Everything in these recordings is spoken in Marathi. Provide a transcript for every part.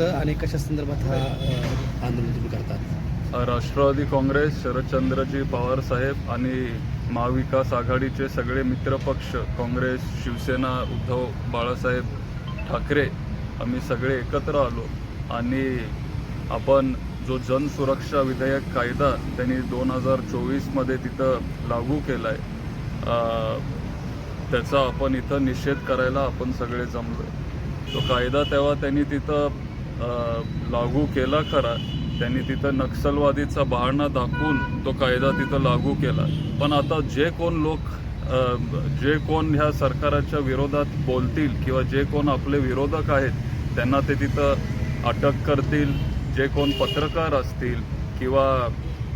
आणि कशा संदर्भात हा आंदोलन तुम्ही करतात राष्ट्रवादी काँग्रेस शरदचंद्रजी पवार साहेब आणि महाविकास आघाडीचे सगळे मित्रपक्ष काँग्रेस शिवसेना उद्धव बाळासाहेब ठाकरे आम्ही सगळे एकत्र आलो. आणि आपण जो जनसुरक्षा विधेयक कायदा त्यांनी दोन हजार चोवीसमध्ये तिथं लागू केला आहे त्याचा आपण इथं निषेध करायला आपण सगळे जमलो तो कायदा तेव्हा त्यांनी तिथं लागू केला खरा. त्यांनी तिथं नक्षलवादीचा बहाणा दाखवून तो कायदा तिथं लागू केला. पण आता जे कोण लोक जे कोण ह्या सरकाराच्या विरोधात बोलतील किंवा जे कोण आपले विरोधक आहेत त्यांना ते तिथं अटक करतील जे कोण पत्रकार असतील किंवा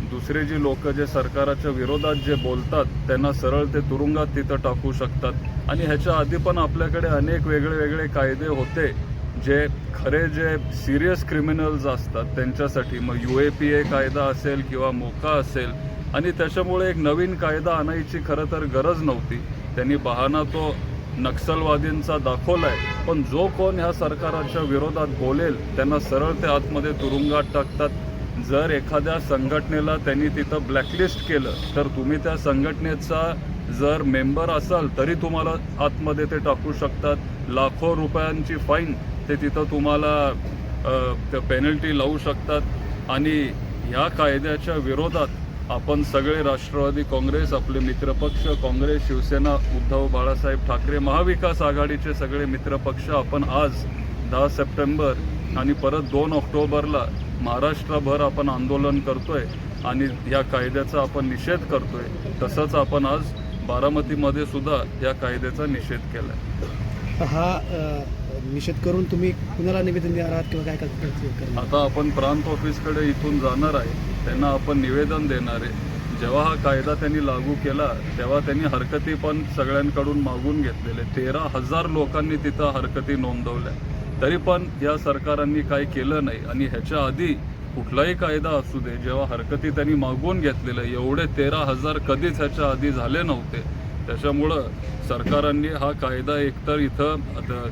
दुसरे जी लोक जे सरकाराच्या विरोधात जे बोलतात त्यांना सरळ ते तुरुंगात तिथं टाकू शकतात. आणि ह्याच्या आधी पण आपल्याकडे अनेक वेगळे वेगळे कायदे होते. जे खरे जे सिरियस क्रिमिनल्स असतात त्यांच्यासाठी मग यू ए पी ए कायदा असेल किंवा मोका असेल आणि त्याच्यामुळे एक नवीन कायदा आणायची खरं तर गरज नव्हती. त्यांनी बहाणा तो नक्षलवादींचा दाखवलाय पण जो कोण ह्या सरकाराच्या विरोधात बोलेल त्यांना सरळ ते आतमध्ये तुरुंगात टाकतात. जर एखाद्या संघटनेला त्यांनी तिथं ब्लॅकलिस्ट केलं तर तुम्ही त्या संघटनेचा जर मेंबर असाल तरी तुम्हाला आतमध्ये ते टाकू शकतात. लाखो रुपयांची फाईन ते तिथं तुम्हाला पेनल्टी लावू शकतात. आणि ह्या कायद्याच्या विरोधात आपण सगळे राष्ट्रवादी काँग्रेस आपले मित्रपक्ष काँग्रेस शिवसेना उद्धव बाळासाहेब ठाकरे महाविकास आघाडीचे सगळे मित्रपक्ष आपण आज दहा सप्टेंबर आणि परत दोन ऑक्टोबरला महाराष्ट्रभर आपण आंदोलन करतोय आणि या कायद्याचा आपण निषेध करतोय. तसंच आपण आज बारामतीमध्ये सुद्धा या कायद्याचा निषेध केलाय. हा अ, निषेध करून तुम्ही कुणाला निवेदन देणार आहात किंवा काय करणार आता आपण प्रांत ऑफिसकडे इथून जाणार आहे. त्यांना आपण निवेदन देणार आहे. जेव्हा हा कायदा त्यांनी लागू केला तेव्हा त्यांनी हरकती पण सगळ्यांकडून मागून घेतलेले. तेरा हजार लोकांनी तिथं हरकती नोंदवल्या. तरी पण या सरकारांनी काय केलं नाही. आणि ह्याच्या आधी कुठलाही कायदा असू दे जेव्हा हरकती त्यांनी मागवून घेतलेल्या एवढे तेरा हजार कधीच ह्याच्या आधी झाले नव्हते. त्याच्यामुळं सरकारांनी हा कायदा एकतर इथं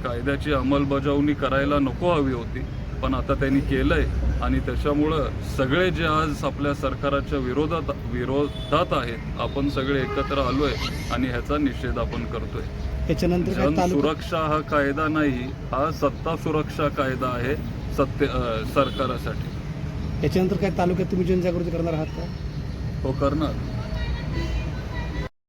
कायद्याची अंमलबजावणी करायला नको हवी होती पण आता त्यांनी केलंय. आणि त्याच्यामुळं सगळे जे आज आपल्या सरकाराच्या विरोधात विरोधात आहेत आपण सगळे एकत्र आलोय आणि ह्याचा निषेध आपण करतोय. याच्यानंतर काय जन तालुका सुरक्षा हा कायदा नाही हा सत्ता सुरक्षा कायदा आहे सत्य अं, सरकारासाठी. याच्यानंतर काय तालुक्यात तुम्ही जनजागृती करणार आहात का? हो करणार.